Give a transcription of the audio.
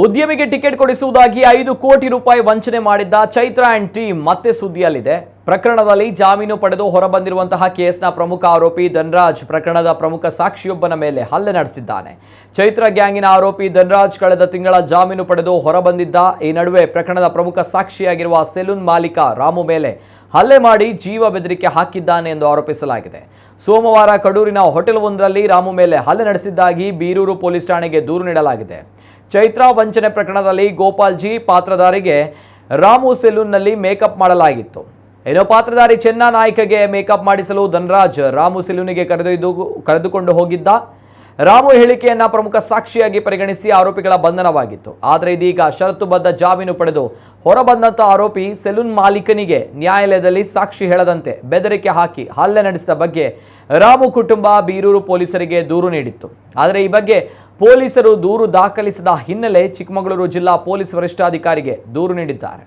ಉದ್ಯಮಿಗೆ ticket ಕೊಡಿಸುವುದಾಗಿ ಐದು ಕೋಟಿ ರೂಪಾಯಿ ವಂಚನೆ ಮಾಡಿದ್ದ ಚೈತ್ರ ಅಂಡ್ ಟೀಮ್ ಮತ್ತೆ ಸುದ್ದಿಯಲ್ಲಿದೆ. ಪ್ರಕರಣದಲ್ಲಿ ಜಾಮೀನು ಪಡೆದು ಹೊರಬಂದಿರುವಂತಹ ಕೇಸ್ನ ಪ್ರಮುಖ ಆರೋಪಿ ಧನ್ರಾಜ್ ಪ್ರಕರಣದ ಪ್ರಮುಖ ಸಾಕ್ಷಿಯೊಬ್ಬನ ಮೇಲೆ ಹಲ್ಲೆ ನಡೆಸಿದ್ದಾನೆ. ಚೈತ್ರ ಗ್ಯಾಂಗಿನ ಆರೋಪಿ ಧನ್ರಾಜ್ ಕಳೆದ ತಿಂಗಳ ಜಾಮೀನು ಪಡೆದು ಹೊರಬಂದಿದ್ದ ಈ ನಡುವೆ ಪ್ರಕರಣದ ಪ್ರಮುಖ ಸಾಕ್ಷಿಯಾಗಿರುವ ಸೆಲೂನ್ ಮಾಲೀಕ ರಾಮು ಮೇಲೆ ಹಲ್ಲೆ ಮಾಡಿ ಜೀವ ಬೆದರಿಕೆ ಹಾಕಿದ್ದಾನೆ ಎಂದು ಆರೋಪಿಸಲಾಗಿದೆ. ಸೋಮವಾರ ಕಡೂರಿನ ಹೋಟೆಲ್ ಒಂದರಲ್ಲಿ ರಾಮು ಮೇಲೆ ಹಲ್ಲೆ ನಡೆಸಿದ್ದಾಗಿ ಬೀರೂರು ಪೊಲೀಸ್ ಠಾಣೆಗೆ ದೂರು ನೀಡಲಾಗಿದೆ. ಚೈತ್ರಾ ವಂಚನೆ ಪ್ರಕರಣದಲ್ಲಿ ಗೋಪಾಲ್ಜಿ ಪಾತ್ರಧಾರಿಗೆ ರಾಮು ಸೆಲೂನ್ನಲ್ಲಿ ಮೇಕಪ್ ಮಾಡಲಾಗಿತ್ತು. ಏನೋ ಪಾತ್ರಧಾರಿ ಚೆನ್ನ ನಾಯ್ಕಗೆ ಮೇಕಪ್ ಮಾಡಿಸಲು ಧನರಾಜ್ ರಾಮು ಸೆಲೂನಿಗೆ ಕರೆದೊಯ್ದು, ಕರೆದುಕೊಂಡು ಹೋಗಿದ್ದ. ರಾಮು ಹೇಳಿಕೆಯನ್ನ ಪ್ರಮುಖ ಸಾಕ್ಷಿಯಾಗಿ ಪರಿಗಣಿಸಿ ಆರೋಪಿಗಳ ಬಂಧನವಾಗಿತ್ತು. ಆದರೆ ಇದೀಗ ಷರತ್ತುಬದ್ಧ ಜಾಮೀನು ಪಡೆದು ಹೊರಬಂದಂತ ಆರೋಪಿ ಸೆಲೂನ್ ಮಾಲೀಕನಿಗೆ ನ್ಯಾಯಾಲಯದಲ್ಲಿ ಸಾಕ್ಷಿ ಹೇಳದಂತೆ ಬೆದರಿಕೆ ಹಾಕಿ ಹಲ್ಲೆ ನಡೆಸಿದ ಬಗ್ಗೆ ರಾಮು ಕುಟುಂಬ ಬೀರೂರು ಪೊಲೀಸರಿಗೆ ದೂರು ನೀಡಿತ್ತು. ಆದರೆ ಈ ಬಗ್ಗೆ ಪೊಲೀಸರು ದೂರು ದಾಖಲಿಸಿದ ಹಿನ್ನೆಲೆ ಚಿಕ್ಕಮಗಳೂರು ಜಿಲ್ಲಾ ಪೊಲೀಸ್ ವರಿಷ್ಠಾಧಿಕಾರಿಗೆ ದೂರು ನೀಡಿದ್ದಾರೆ.